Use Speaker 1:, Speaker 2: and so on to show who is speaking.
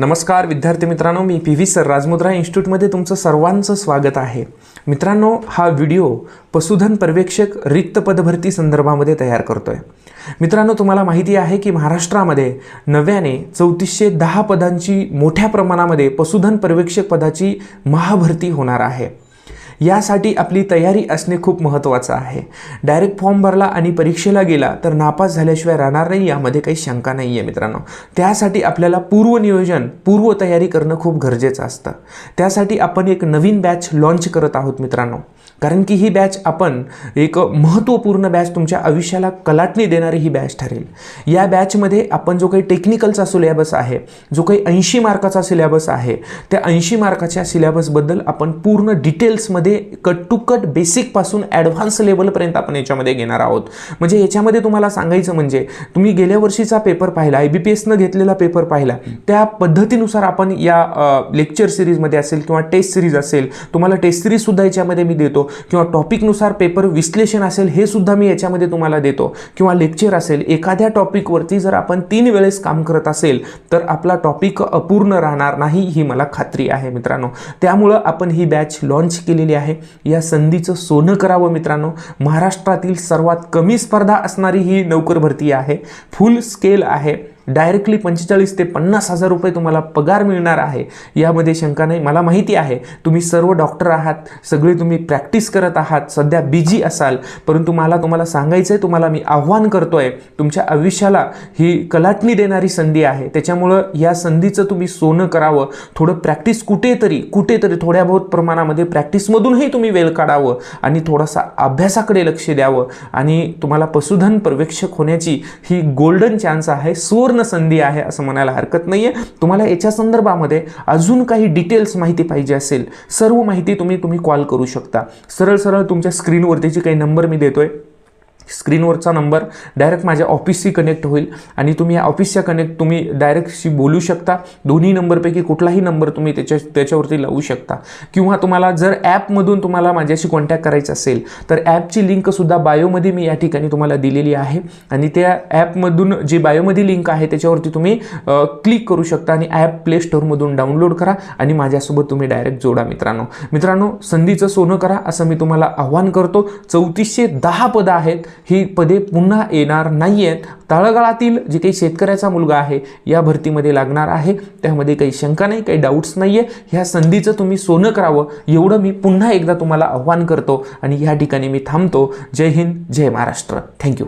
Speaker 1: नमस्कार विद्यार्थी मित्रांनो मी पी व्ही सर राजमुद्रा इन्स्टिट्यूटमध्ये तुमचं सर्वांचं स्वागत आहे. मित्रांनो हा व्हिडिओ पशुधन पर्यवेक्षक रिक्त पदभरती संदर्भामध्ये तयार करतो आहे मित्रांनो तुम्हाला माहिती आहे की महाराष्ट्रामध्ये नव्याने चौतीसशे दहा पदांची मोठ्या प्रमाणामध्ये पशुधन पर्यवेक्षक पदाची महाभरती होणार आहे. यासाठी आपली तयारी असणे खूप महत्त्वाचं आहे. डायरेक्ट फॉर्म भरला आणि परीक्षेला गेला तर नापास झाल्याशिवाय राहणार नाही यामध्ये काही शंका नाही आहे मित्रांनो. त्यासाठी आपल्याला पूर्वनियोजन पूर्वतयारी करणं खूप गरजेचं असतं. त्यासाठी आपण एक नवीन बॅच लॉन्च करत आहोत मित्रांनो. कारण की ही बॅच आपण एक महत्त्वपूर्ण बॅच तुमच्या आयुष्याला कलाटणी देणारी ही बॅच ठरेल. या बॅचमध्ये आपण जो काही टेक्निकलचा सिलेबस आहे जो काही ऐंशी मार्काचा सिलेबस आहे त्या ऐंशी मार्काच्या सिलेबसबद्दल आपण पूर्ण डिटेल्समध्ये कट टू कट बेसिकपासून ॲडव्हान्स लेवलपर्यंत आपण याच्यामध्ये घेणार आहोत. म्हणजे याच्यामध्ये तुम्हाला सांगायचं म्हणजे तुम्ही गेल्या वर्षीचा पेपर पाहिला आय बी पी एसनं घेतलेला पेपर पाहिला त्या पद्धतीनुसार आपण या लेक्चर सिरीजमध्ये असेल किंवा टेस्ट सिरीज असेल तुम्हाला टेस्ट सिरीजसुद्धा याच्यामध्ये मी देतो. किंवा टॉपिकनुसार पेपर विश्लेषण असेल हे सुद्धा मी याच्यामध्ये तुम्हाला देतो. किंवा लेक्चर असेल एखाद्या टॉपिकवरती जर आपण तीन वेळेस काम करत असेल तर आपला टॉपिक अपूर्ण राहणार नाही ही मला खात्री आहे मित्रांनो. त्यामुळं आपण ही बॅच लॉन्च केलेली आहे. या संधीचं सोनं करावं मित्रांनो. महाराष्ट्रातील सर्वात कमी स्पर्धा असणारी ही नोकर भरती आहे. फुल स्केल आहे. डायरेक्टली पंचेचाळीस ते पन्नास हजार रुपये तुम्हाला पगार मिळणार आहे. यामध्ये शंका नाही. मला माहिती आहे तुम्ही सर्व डॉक्टर आहात सगळे तुम्ही प्रॅक्टिस करत आहात सध्या बिझी असाल परंतु मला तुम्हाला सांगायचं आहे तुम्हाला मी आव्हान आहे तुमच्या आयुष्याला ही कलाटणी देणारी संधी आहे. त्याच्यामुळं या संधीचं तुम्ही सोनं करावं थोडं प्रॅक्टिस कुठेतरी कुठेतरी थोड्या बहुत प्रमाणामध्ये प्रॅक्टिसमधूनही तुम्ही वेळ काढावं आणि थोडासा अभ्यासाकडे लक्ष द्यावं. आणि तुम्हाला पशुधन पर्यवेक्षक होण्याची ही गोल्डन चान्स आहे सुवर्ण संधी आहे असं म्हणायला हरकत नाही आहे तुम्हाला याच्या संदर्भामध्ये अजून काही डिटेल्स माहिती पाहिजे असेल सर्व माहिती तुम्ही तुम्ही कॉल करू शकता. सरळ सरळ तुमच्या स्क्रीनवरती जे काही नंबर मी देतोय स्क्रीनवरचा नंबर डायरेक्ट माझ्या ऑफिसशी कनेक्ट होईल. आणि तुम्ही या ऑफिसच्या कनेक्ट तुम्ही डायरेक्टशी बोलू शकता. दोन्ही नंबरपैकी कुठलाही नंबर तुम्ही त्याच्या त्याच्यावरती लावू शकता. किंवा तुम्हाला जर ॲपमधून तुम्हाला माझ्याशी कॉन्टॅक्ट करायचं असेल तर ॲपची लिंकसुद्धा बायोमध्ये मी या ठिकाणी तुम्हाला दिलेली आहे. आणि त्या ॲपमधून जी बायोमध्ये लिंक आहे त्याच्यावरती तुम्ही क्लिक करू शकता आणि ॲप प्ले स्टोअरमधून डाउनलोड करा आणि माझ्यासोबत तुम्ही डायरेक्ट जोडा मित्रांनो. मित्रांनो संधीचं सोनं करा असं मी तुम्हाला आव्हान करतो. चौतीसशे दहा पदं आहेत. ही पदे पुन्हा येणार नाही आहेत तळागाळातील जे काही शेतकऱ्याचा मुलगा आहे या भरतीमध्ये लागणार आहे. त्यामध्ये काही शंका नाही काही डाऊट्स नाही आहे ह्या संधीचं तुम्ही सोनं करावं एवढं मी पुन्हा एकदा तुम्हाला आव्हान करतो. आणि या ठिकाणी मी थांबतो. जय हिंद जय महाराष्ट्र. Thank you